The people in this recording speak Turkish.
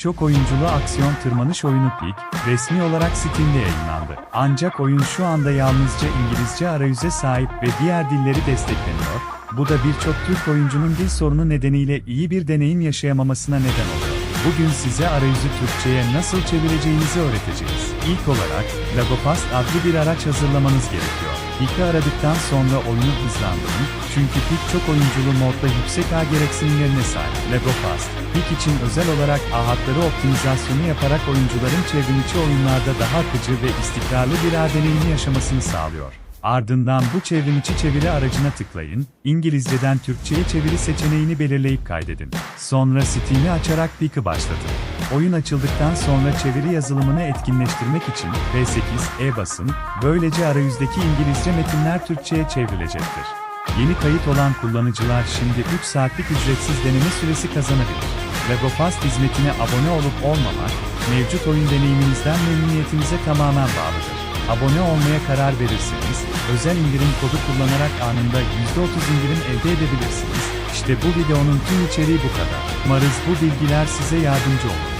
çok oyunculu aksiyon tırmanış oyunu Peak, resmi olarak Steam'de yayınlandı. Ancak oyun şu anda yalnızca İngilizce arayüze sahip ve diğer dilleri destekleniyor. Bu da birçok Türk oyuncunun dil sorunu nedeniyle iyi bir deneyim yaşayamamasına neden oluyor. Bugün size arayüzü Türkçe'ye nasıl çevireceğinizi öğreteceğiz. İlk olarak, Lagopast adlı bir araç hazırlamanız gerekiyor. Peak'i aradıktan sonra oyunu hızlandırın, çünkü Peak çok oyunculu modda yüksek ağ gereksinimlerine sahip. Lagopast, Peak için özel olarak ağ hatları optimizasyonu yaparak oyuncuların çevrimiçi oyunlarda daha akıcı ve istikrarlı bir ağ deneyimi yaşamasını sağlıyor. Ardından bu çevrimiçi çeviri aracına tıklayın, İngilizceden Türkçe'ye çeviri seçeneğini belirleyip kaydedin. Sonra Steam'i açarak Peak'ı başlatın. Oyun açıldıktan sonra çeviri yazılımını etkinleştirmek için F8'e basın, böylece arayüzdeki İngilizce metinler Türkçe'ye çevrilecektir. Yeni kayıt olan kullanıcılar şimdi 3 saatlik ücretsiz deneme süresi kazanabilir. Lagopast hizmetine abone olup olmamak, mevcut oyun deneyiminizden memnuniyetinize tamamen bağlıdır. Abone olmaya karar verirseniz, özel indirim kodu kullanarak anında %30 indirim elde edebilirsiniz. İşte bu videonun tüm içeriği bu kadar. Umarız bu bilgiler size yardımcı olur.